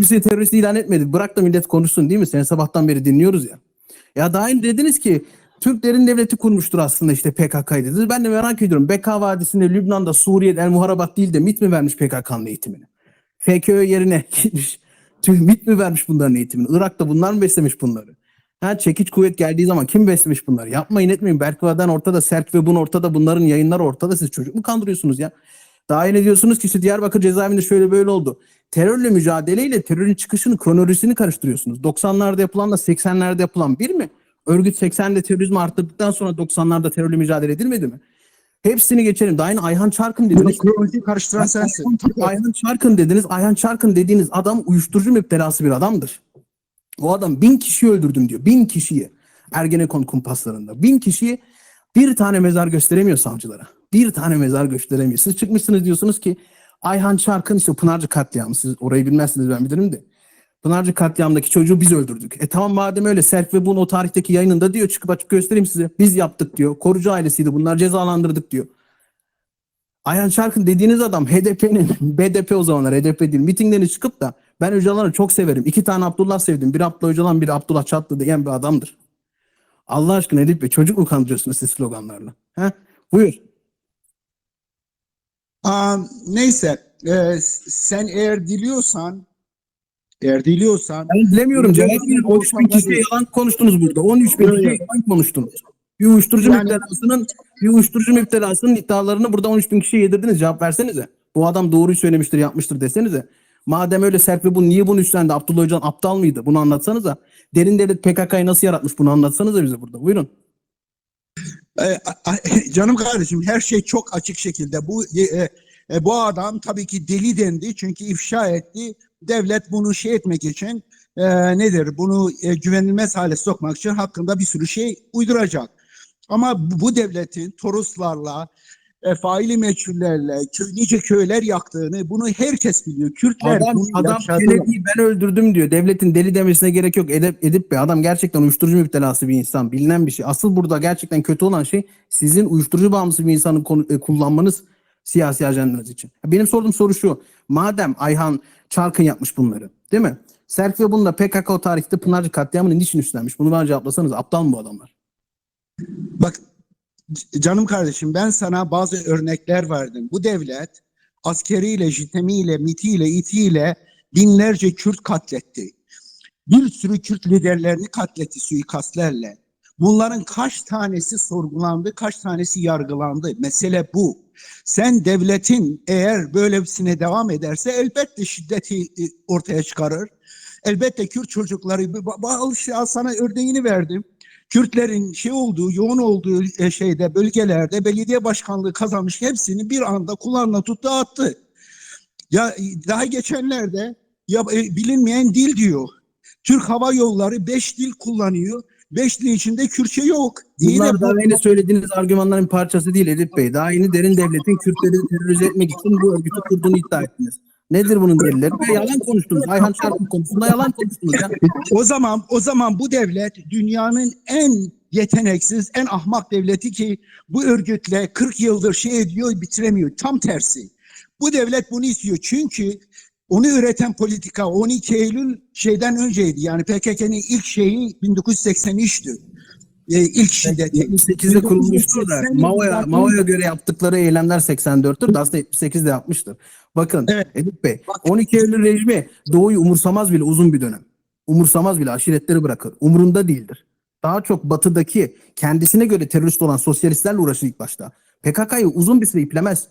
bizi terörist ilan etmedi. Bırak da millet konuşsun değil mi? Seni sabahtan beri dinliyoruz ya. Ya daha önce dediniz ki Türklerin devleti kurmuştur aslında işte PKK'yı dediniz. Ben de merak ediyorum. Beka Vadisi'nde Lübnan'da Suriye'de El Muharabat değil de MİT mi vermiş PKK'nın eğitimini? FKÖ yerine gitmiş. MİT mi vermiş bunların eğitimini? Irak'ta bunlar mı beslemiş bunları? Ha, çekiç kuvvet geldiği zaman kim beslemiş bunları? Yapmayın etmeyin. Berkva'dan ortada, Serk ve Bun ortada, bunların yayınları ortada. Siz çocuk mu kandırıyorsunuz ya? Daha yine diyorsunuz ki işte Diyarbakır cezaevinde şöyle böyle oldu. Terörle mücadeleyle terörün çıkışını, kronolojisini karıştırıyorsunuz. 90'larda yapılanla 80'lerde yapılan bir mi? Örgüt 80'de terörizmi arttırdıktan sonra 90'larda terörle mücadele edilmedi mi? Hepsini geçelim. Daha yine Ayhan Çarkın dediniz. kronolojiyi karıştıran sensin. Ayhan Çarkın dediniz. Ayhan Çarkın dediğiniz adam uyuşturucu müptelası bir adamdır. O adam bin kişiyi öldürdüm diyor. Bin kişiyi. Ergenekon kumpaslarında. Bin kişiyi bir tane mezar gösteremiyor savcılara. Bir tane mezar gösteremiyor. Siz çıkmışsınız diyorsunuz ki Ayhan Çarkın işte Pınarcı katliamı. Siz orayı bilmezsiniz ben bilirim de. Pınarcı katliamdaki çocuğu biz öldürdük. E tamam madem öyle Self ve bunun o tarihteki yayınında diyor çıkıp açık göstereyim size. Biz yaptık diyor. Korucu ailesiydi bunlar cezalandırdık diyor. Ayhan Çarkın dediğiniz adam HDP'nin, BDP o zamanlar HDP değil, mitinglerine çıkıp da ben Öcalan'ı çok severim. İki tane Abdullah sevdim. Biri Abdullah Öcalan, biri Abdullah Çatlı diyen bir adamdır. Allah aşkına Edip Bey çocuk mu kandırıyorsunuz siz sloganlarla? He? Buyur. Neyse e, sen eğer diliyorsan eğer diliyorsan Ben bilemiyorum. Cevap yok, 13 bin kişiye yalan konuştunuz burada. 13 bin kişiye yalan konuştunuz. Bir uyuşturucu Yani- müptelasının bir uyuşturucu müptelasının iddialarını burada 13 bin kişiye yedirdiniz. Cevap versenize. Bu adam doğruyu söylemiştir, yapmıştır desenize. Madem öyle sert ve bu niye bunu üstlendi? Abdullah Öcalan aptal mıydı? Bunu anlatsanıza. Derin devlet PKK'yı nasıl yaratmış? Bunu anlatsanıza bize burada. Buyurun. E, canım kardeşim her şey çok açık şekilde. Bu e, e, bu adam tabii ki deli dendi çünkü ifşa etti. Devlet bunu şey etmek için e, nedir? Bunu e, güvenilmez hale sokmak için hakkında bir sürü şey uyduracak. Ama bu devletin Toroslarla, e, faili meçhullerle, kö- nice köyler yaktığını bunu herkes biliyor. Kürtler Adam, adam. Kennedy'yi ben öldürdüm diyor. Devletin deli demesine gerek yok. Edip, Edip Bey adam gerçekten uyuşturucu müptelası bir insan. Bilinen bir şey. Asıl burada gerçekten kötü olan şey sizin uyuşturucu bağımlısı bir insanı konu- e, kullanmanız siyasi ajandanız için. Benim sorduğum soru şu. Madem Ayhan Çarkın yapmış bunları değil mi? Serk ve bununla PKK o tarihte Pınarcı katliamını niçin üstlenmiş? Bunu bana cevaplasanız aptal mı bu adamlar? Bak canım kardeşim ben sana bazı örnekler verdim. Bu devlet askeriyle, jitemiyle, mitiyle, itiyle binlerce Kürt katletti. Bir sürü Kürt liderlerini katletti suikastlerle. Bunların kaç tanesi sorgulandı, kaç tanesi yargılandı? Mesele bu. Sen devletin eğer böylesine devam ederse elbette şiddeti e, ortaya çıkarır. Elbette Kürt çocukları, al işte sana örneğini verdim. Kürtlerin şey olduğu, yoğun olduğu e, şeyde bölgelerde belediye başkanlığı kazanmış hepsini bir anda kulağına tuttu attı. Ya daha geçenlerde ya e, bilinmeyen dil diyor. Türk Hava Yolları beş dil kullanıyor. Beş dil içinde Kürtçe yok. İyi de Bunlar bu- daha yeni söylediğiniz argümanların parçası değil Edip Bey. Daha yeni derin devletin Kürtleri terörize etmek için bu örgütü kurduğunu iddia ettiniz. Nedir bunun delilleri? Ve yalan konuştunuz. Ayhan Çarkın konusunda yalan konuştunuz. Ya. O zaman o zaman bu devlet dünyanın en yeteneksiz, en ahmak devleti ki bu örgütle 40 yıldır şey ediyor, bitiremiyor. Tam tersi. Bu devlet bunu istiyor. Çünkü onu üreten politika 12 Eylül şeyden önceydi. Yani PKK'nın ilk şeyi 1983'tü. Ee, ilk şiddeti. 78'de kurulmuştur da 1980'in Mao'ya Mao'ya göre yaptıkları eylemler 84'tür. da Aslında 78'de yapmıştır. Bakın Evet. Edip Bey 12 Eylül rejimi Doğu'yu umursamaz bile uzun bir dönem. Umursamaz bile aşiretleri bırakır. Umurunda değildir. Daha çok batıdaki kendisine göre terörist olan sosyalistlerle uğraşır ilk başta. PKK'yı uzun bir süre iplemez.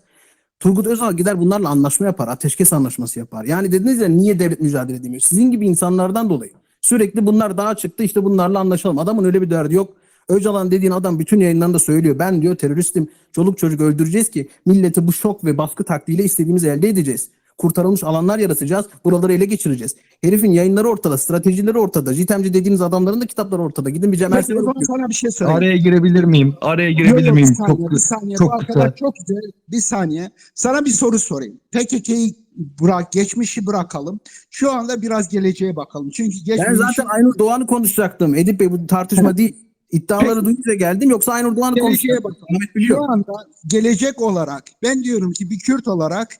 Turgut Özal gider bunlarla anlaşma yapar. Ateşkes anlaşması yapar. Yani dediniz ya niye devlet mücadele edemiyor? Sizin gibi insanlardan dolayı. Sürekli bunlar daha çıktı işte bunlarla anlaşalım. Adamın öyle bir derdi yok. Öcalan dediğin adam bütün yayınlarında söylüyor. Ben diyor teröristim. Çoluk çocuk öldüreceğiz ki milleti bu şok ve baskı taktiğiyle istediğimizi elde edeceğiz. Kurtarılmış alanlar yaratacağız. Buraları ele geçireceğiz. Herifin yayınları ortada, stratejileri ortada. Jitemci dediğiniz adamların da kitapları ortada. Gidin bir Cem zaman okuyun. sana bir şey söyleyeyim. Araya girebilir miyim? Araya Yok, girebilir yok, miyim? Bir saniye, Çok bir saniye. çok Bu arkadaş kısa. çok güzel. Bir saniye. Sana bir soru sorayım. PKK'yı bırak, geçmişi bırakalım. Şu anda biraz geleceğe bakalım. Çünkü geçmiş... Ben zaten Aynur Doğan'ı konuşacaktım. Edip Bey bu tartışma değil. İddiaları duyunca geldim yoksa Aynur Doğan'ı bakalım. Ahmet biliyor. Şu anda gelecek olarak ben diyorum ki bir Kürt olarak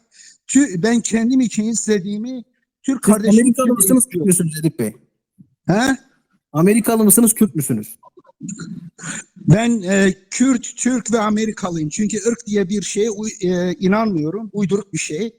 tü- ben kendim için istediğimi Türk kardeşim Amerikalı mısınız, Kürt müsünüz Edip Bey? He? Amerikalı mısınız, Kürt müsünüz? Ben e, Kürt, Türk ve Amerikalıyım. Çünkü ırk diye bir şeye e, inanmıyorum. Uyduruk bir şey.